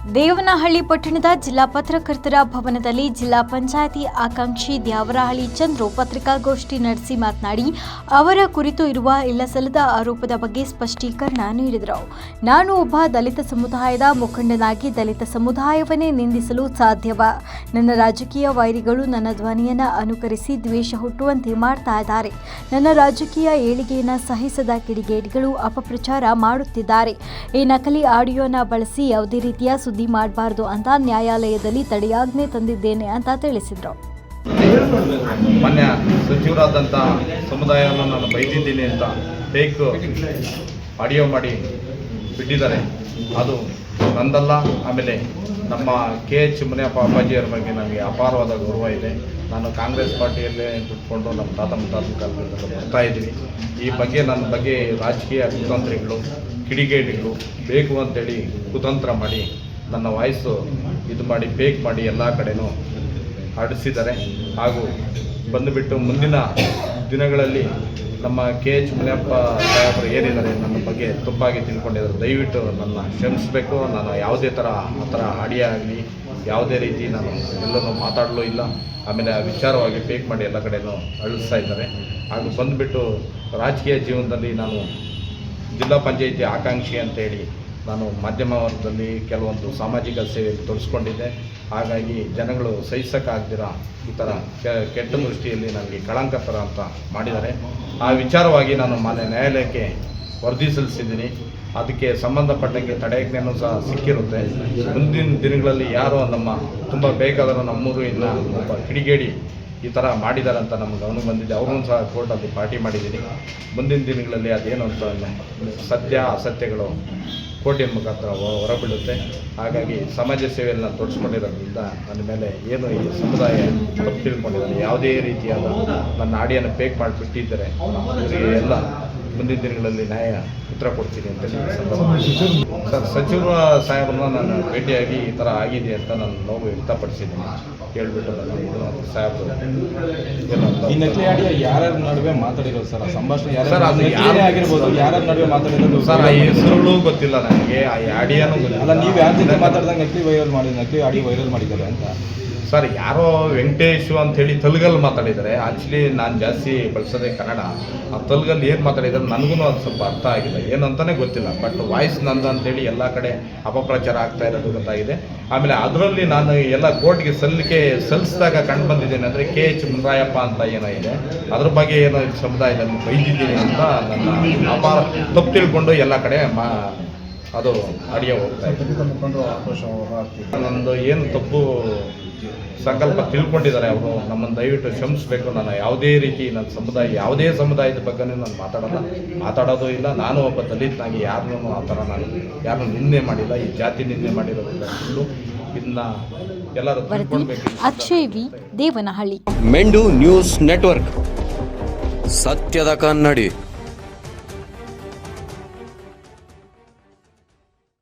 ದೇವನಹಳ್ಳಿ ಪಟ್ಟಣದ ಜಿಲ್ಲಾ ಪತ್ರಕರ್ತರ ಭವನದಲ್ಲಿ ಜಿಲ್ಲಾ ಪಂಚಾಯತಿ ಆಕಾಂಕ್ಷಿ ದ್ಯಾವರಹಳ್ಳಿ ಚಂದ್ರು ಪತ್ರಿಕಾಗೋಷ್ಠಿ ನಡೆಸಿ ಮಾತನಾಡಿ, ಅವರ ಕುರಿತು ಇರುವ ಇಲ್ಲಸಲ್ಲದ ಆರೋಪದ ಬಗ್ಗೆ ಸ್ಪಷ್ಟೀಕರಣ ನೀಡಿದರು. ನಾನು ಒಬ್ಬ ದಲಿತ ಸಮುದಾಯದ ಮುಖಂಡನಾಗಿ ದಲಿತ ಸಮುದಾಯವನ್ನೇ ನಿಂದಿಸಲು ಸಾಧ್ಯವ. ನನ್ನ ರಾಜಕೀಯ ವೈರಿಗಳು ನನ್ನ ಧ್ವನಿಯನ್ನು ಅನುಕರಿಸಿ ದ್ವೇಷ ಹುಟ್ಟುವಂತೆ ಮಾಡ್ತಾ ಇದ್ದಾರೆ. ನನ್ನ ರಾಜಕೀಯ ಏಳಿಗೆಯನ್ನು ಸಹಿಸದ ಕಿಡಿಗೇಡಿಗಳು ಅಪಪ್ರಚಾರ ಮಾಡುತ್ತಿದ್ದಾರೆ. ಈ ನಕಲಿ ಆಡಿಯೋನ ಬಳಸಿ ಯಾವುದೇ ರೀತಿಯ ಸುದ್ದಿ ಮಾಡಬಾರದು ಅಂತ ನ್ಯಾಯಾಲಯದಲ್ಲಿ ತಡೆಯಾಜ್ಞೆ ತಂದಿದ್ದೇನೆ ಅಂತ ತಿಳಿಸಿದರು. ಮೊನ್ನೆ ಸಚಿವರಾದಂಥ ಸಮುದಾಯವನ್ನು ನಾನು ಬೈದಿದ್ದೀನಿ ಅಂತ ಫೇಕ್ ಆಡಿಯೋ ಮಾಡಿ ಬಿಟ್ಟಿದ್ದಾರೆ. ಅದು ನಂದಲ್ಲ, ಆಮೇಲೆ ನಮ್ಮ ಕೆ ಎಚ್ ಮುನಿಯಪ್ಪ ಅಪ್ಪಾಜಿಯವರ ಬಗ್ಗೆ ನನಗೆ ಅಪಾರವಾದ ಗೌರವ ಇದೆ. ನಾನು ಕಾಂಗ್ರೆಸ್ ಪಾರ್ಟಿಯಲ್ಲೇ ಕುತ್ಕೊಂಡು ನಮ್ಮ ತಾತ ಮುತ್ತಾತನ ಕಾಲದಲ್ಲಿ ಬರ್ತಾ ಇದ್ದೀನಿ. ಈ ಬಗ್ಗೆ ನನ್ನ ಬಗ್ಗೆ ರಾಜಕೀಯ ಕುತಂತ್ರಿಗಳು ಕಿಡಿಗೇಡಿಗಳು ಬೇಕು ಅಂತೇಳಿ ಕುತಂತ್ರ ಮಾಡಿ ನನ್ನ ವಾಯ್ಸು ಇದು ಮಾಡಿ ಫೇಕ್ ಮಾಡಿ ಎಲ್ಲ ಕಡೆನೂ ಹರಡಿಸಿದ್ದಾರೆ ಹಾಗೂ ಬಂದುಬಿಟ್ಟು ಮುಂದಿನ ದಿನಗಳಲ್ಲಿ ನಮ್ಮ ಕೆ ಎಚ್ ಮುನಿಯಪ್ಪ ಸಾಹೇಬರು ಏನಿದ್ದಾರೆ ನನ್ನ ಬಗ್ಗೆ ತಪ್ಪಾಗಿ ತಿಳ್ಕೊಂಡಿದ್ದಾರೆ. ದಯವಿಟ್ಟು ನನ್ನ ಕ್ಷಮಿಸಬೇಕು. ನಾನು ಯಾವುದೇ ಥರ ಆ ಥರ ಆಗಲಿ ಯಾವುದೇ ರೀತಿ ನಾನು ಎಲ್ಲನೂ ಮಾತಾಡಲೂ ಇಲ್ಲ. ಆಮೇಲೆ ವಿಚಾರವಾಗಿ ಪೇಕ್ ಮಾಡಿ ಎಲ್ಲ ಕಡೆನೂ ಅಳಿಸ್ತಾ ಇದ್ದಾರೆ. ಹಾಗೂ ಬಂದುಬಿಟ್ಟು ರಾಜಕೀಯ ಜೀವನದಲ್ಲಿ ನಾನು ಜಿಲ್ಲಾ ಪಂಚಾಯಿತಿ ಆಕಾಂಕ್ಷಿ ಅಂತೇಳಿ ನಾನು ಮಾಧ್ಯಮ ವರ್ಗದಲ್ಲಿ ಕೆಲವೊಂದು ಸಾಮಾಜಿಕ ಸೇವೆ ತೊಡಸ್ಕೊಂಡಿದ್ದೆ. ಹಾಗಾಗಿ ಜನಗಳು ಸಹಿಸೋಕ್ಕಾಗ್ದಿರ ಈ ಥರ ಕೆಟ್ಟ ದೃಷ್ಟಿಯಲ್ಲಿ ನನಗೆ ಕಳಂಕ ಥರ ಅಂತ ಮಾಡಿದ್ದಾರೆ. ಆ ವಿಚಾರವಾಗಿ ನಾನು ಮಾನ್ಯ ನ್ಯಾಯಾಲಯಕ್ಕೆ ವರದಿ ಸಲ್ಲಿಸಿದ್ದೀನಿ ಅದಕ್ಕೆ ಸಂಬಂಧಪಟ್ಟಂಗೆ ತಡೆಯಜ್ಞೆಯನ್ನು ಸಹ ಸಿಕ್ಕಿರುತ್ತೆ. ಮುಂದಿನ ದಿನಗಳಲ್ಲಿ ಯಾರೋ ನಮ್ಮ ತುಂಬ ಬೇಕಾದರೂ ನಮ್ಮೂರು ಇನ್ನು ಒಬ್ಬ ಕಿಡಿಗೇಡಿ ಈ ಥರ ಮಾಡಿದ್ದಾರೆ ಅಂತ ನಮ್ಮ ಗಮನ ಬಂದಿದೆ. ಅವ್ರನ್ನೂ ಸಹ ಕೋರ್ಟಲ್ಲಿ ಪಾರ್ಟಿ ಮಾಡಿದ್ದೀನಿ. ಮುಂದಿನ ದಿನಗಳಲ್ಲಿ ಅದೇನು ಅಂತ ಸತ್ಯ, ಅಸತ್ಯಗಳು ಕೋರ್ಟಿನ ಮುಖಾಂತರ ಹೊರಬೀಳುತ್ತೆ. ಹಾಗಾಗಿ ಸಮಾಜ ಸೇವೆಯನ್ನು ನಾನು ತೊಡಸ್ಕೊಂಡಿರೋದ್ರಿಂದ ನನ್ನ ಮೇಲೆ ಏನು ಈ ಸಮುದಾಯ ತಪ್ಪು ತಿಳ್ಕೊಂಡಿದ್ದಾರೆ. ಯಾವುದೇ ರೀತಿಯಾದ ನನ್ನ ಆಡಿಯನ್ನು ಪೇಕ್ ಮಾಡಿಬಿಟ್ಟಿದ್ದಾರೆ. ಎಲ್ಲ ಮುಂದಿನ ದಿನಗಳಲ್ಲಿ ನ್ಯಾಯ ಉತ್ತರ ಕೊಡ್ತೀನಿ ಅಂತ ಹೇಳಿ ಸರ್ ಸಚಿವ ಸಾಹೇಬ್ರನ್ನ ನಾನು ಭೇಟಿಯಾಗಿ ಈ ಥರ ಆಗಿದೆ ಅಂತ ನಾನು ನೋವು ವ್ಯಕ್ತಪಡಿಸಿದ್ದೀನಿ. ಕೇಳಿಬಿಟ್ಟು ನಾನು ಸಾಹೇಬ್ರು ಈ ನಕಲಿ ಆಡಿಯೋ ಯಾರ್ಯಾರ ನಡುವೆ ಮಾತಾಡಿರೋದು ಸರ್? ಸಂಭಾಷಣೆ ಯಾರು- ಆಗಿರ್ಬೋದು ಯಾರ್ಯಾರ ನಡುವೆ ಮಾತಾಡಿರೋದು? ಸರ್ ಆ ಹೆಸರುಗಳು ಗೊತ್ತಿಲ್ಲ ನನಗೆ ಆ ಆಡಿಯೋನು ಗೊತ್ತಿಲ್ಲ. ಅಲ್ಲ ನೀವು ಯಾರ ಜೊತೆ ಮಾತಾಡ್ದಂಗೆ ನಕಲಿ ವೈರಲ್ ಮಾಡಿ ನಕಲಿ ಆಡಿಯೋ ವೈರಲ್ ಮಾಡಿದ್ದಾರೆ ಅಂತ? ಸರ್ ಯಾರೋ ವೆಂಕಟೇಶು ಅಂತೇಳಿ ತೆಲುಗಲ್ಲಿ ಮಾತಾಡಿದ್ದಾರೆ. ಆ್ಯಕ್ಚುಲಿ ನಾನು ಜಾಸ್ತಿ ಬಳಸೋದೇ ಕನ್ನಡ. ಆ ತೆಲುಗಲ್ಲಿ ಏನು ಮಾತಾಡಿದ್ದಾರೆ ನನಗೂ ಅದು ಸ್ವಲ್ಪ ಅರ್ಥ ಆಗಿಲ್ಲ. ಏನು ಅಂತಲೇ ಗೊತ್ತಿಲ್ಲ. ಬಟ್ ವಾಯ್ಸ್ ನಂದು ಅಂತೇಳಿ ಎಲ್ಲ ಕಡೆ ಅಪಪ್ರಚಾರ ಆಗ್ತಾ ಇರೋದು ಗೊತ್ತಾಗಿದೆ. ಆಮೇಲೆ ಅದರಲ್ಲಿ ನಾನು ಎಲ್ಲ ಕೋರ್ಟ್ಗೆ ಸಲ್ಲಿಕೆ ಸಲ್ಲಿಸಿದಾಗ ಕಂಡು ಬಂದಿದ್ದೇನೆ ಅಂದರೆ ಕೆ ಎಚ್ ಮುನರಾಯಪ್ಪ ಅಂತ ಏನೋ ಇದೆ ಅದ್ರ ಬಗ್ಗೆ ಏನೋ ಸಮುದಾಯದಲ್ಲಿ ಬೈದಿದ್ದೀನಿ ಅಂತ ನನ್ನ ಅಪಾರ ತಪ್ಪು ತಿಳ್ಕೊಂಡು ಎಲ್ಲ ಕಡೆ ಮಾ ಅದು ಅಡಿಯ ಹೋಗ್ತಾ ಇದೆ. ನನ್ನದು ಏನು ತಪ್ಪು ಸಂಕಲ್ಪ ತಿಳ್ಕೊಂಡಿದ್ದಾರೆ ಅವರು. ನಮ್ಮನ್ನು ದಯವಿಟ್ಟು ಕ್ಷಮಿಸಬೇಕು. ನಾನು ಯಾವುದೇ ರೀತಿ ನನ್ನ ಸಮುದಾಯ ಯಾವುದೇ ಸಮುದಾಯದ ಬಗ್ಗೆ ನಾನು ಮಾತಾಡಲ್ಲ. ಮಾತಾಡೋದು ಇಲ್ಲ. ನಾನು ಒಬ್ಬ ದಲಿತನಾಗಿ ಯಾರನ್ನೂ ಆ ಥರ ನಾನು ಯಾರನ್ನೂ ನಿಂದೆ ಮಾಡಿಲ್ಲ. ಈ ಜಾತಿ ನಿಂದೆ ಮಾಡಿರೋದಿಲ್ಲ ಇದನ್ನ ಎಲ್ಲರೂ ಅಕ್ಷಯ್ ವಿ. ದೇವನಹಳ್ಳಿ. ಮೆಂಡು ನ್ಯೂಸ್ ನೆಟ್ವರ್ಕ್. ಸತ್ಯದ ಕನ್ನಡಿ.